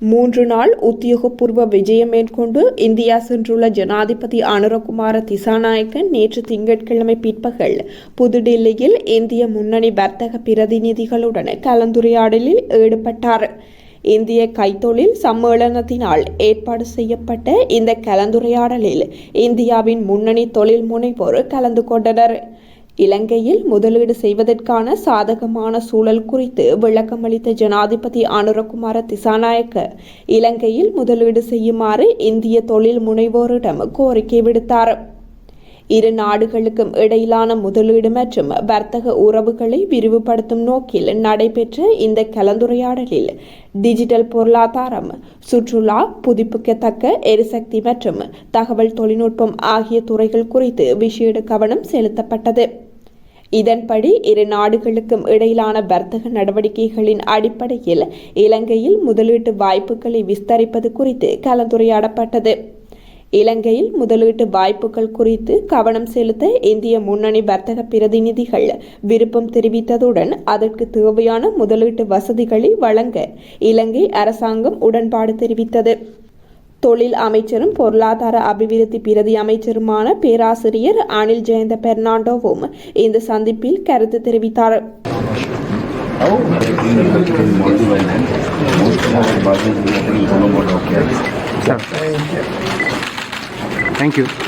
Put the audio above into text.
மூன்று நாள் உத்தியோகபூர்வ விஜயம் மேற்கொண்டு இந்தியா சென்றுள்ள ஜனாதிபதி அனுரகுமார திசாநாயக்கன் நேற்று திங்கட்கிழமை பிற்பகல் புதுடில்லியில் இந்திய முன்னணி வர்த்தக பிரதிநிதிகளுடன் கலந்துரையாடலில் ஈடுபட்டார். இந்திய கைத்தொழில் சம்மேளனத்தினால் ஏற்பாடு செய்யப்பட்ட இந்த கலந்துரையாடலில் இந்தியாவின் முன்னணி தொழில் முனைவோர் கலந்து கொண்டனர். இலங்கையில் முதலீடு செய்வதற்கான சாதகமான சூழல் குறித்து விளக்கமளித்த ஜனாதிபதி அனுரகுமார திசாநாயக்க இலங்கையில் முதலீடு செய்யுமாறு இந்திய தொழில் முனைவோரிடம் கோரிக்கை விடுத்தார். இரு நாடுகளுக்கும் இடையிலான முதலீடு மற்றும் வர்த்தக உறவுகளை விரிவுபடுத்தும் நோக்கில் நடைபெற்ற இந்த கலந்துரையாடலில் டிஜிட்டல் பொருளாதாரம் சுற்றுலா புதுப்பிக்கத்தக்க எரிசக்தி மற்றும் தகவல் தொழில்நுட்பம் ஆகிய துறைகள் குறித்து விசேட கவனம் செலுத்தப்பட்டது. இதன்படி இரு நாடுகளுக்கும் இடையிலான வர்த்தக நடவடிக்கைகளின் அடிப்படையில் இலங்கையில் முதலீட்டு வாய்ப்புகளை விஸ்தரிப்பது குறித்து கலந்துரையாடப்பட்டது. இலங்கையில் முதலீட்டு வாய்ப்புகள் குறித்து கவனம் செலுத்த இந்திய முன்னணி வர்த்தக பிரதிநிதிகள் விருப்பம் தெரிவித்ததுடன் அதற்கு தேவையான முதலீட்டு வசதிகளை வழங்க இலங்கை அரசாங்கம் உடன்பாடு தெரிவித்தது தொழில் அமைச்சரும் பொருளாதார அபிவிருத்தி பிரதி அமைச்சருமான பேராசிரியர் அனில் ஜெயந்த பெர்னாண்டோவும் இந்த சந்திப்பில் கருத்து தெரிவித்தார் Yeah. thank you.